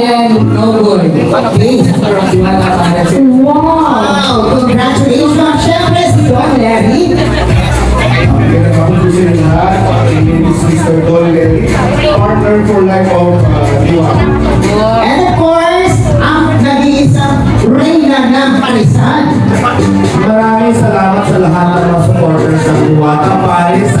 And no good. Siya. Wow! Congratulations! Si Don Larry. Mr. Don Lenny, partner for life of uh. And of course, ang nag-iisang reyna ng Parisan. Maraming salamat sa lahat ng mga supporters ng Diwata Paris, sa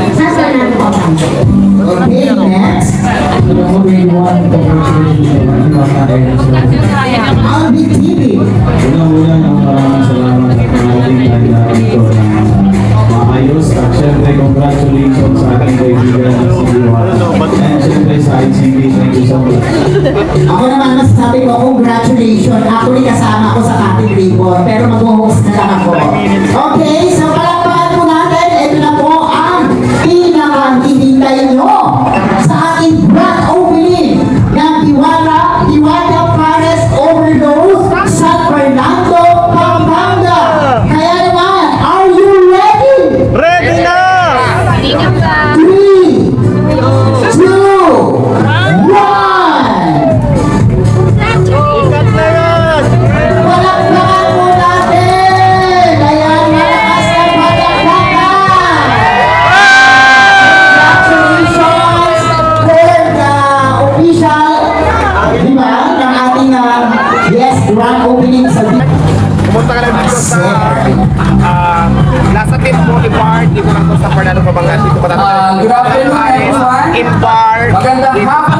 Pampanga po. Sa Fernando Pampanga. Okay, next. Alvin TV. Unang-una ng maraming salamat at maraming kailangan ito na maayos at syempre congratulations sa aking kaibigan na si Diwata. And syempre sa ICB, thank you so much. Ako naman masasabi ko, congratulations. Actually, kasama grand opening sa Pumunta ka lang dito sa ah, nasa Team Boulevard, dito lang to sa Fernando Pabangan, dito pa Ah, good afternoon, everyone. In bar. Magandang hapon. po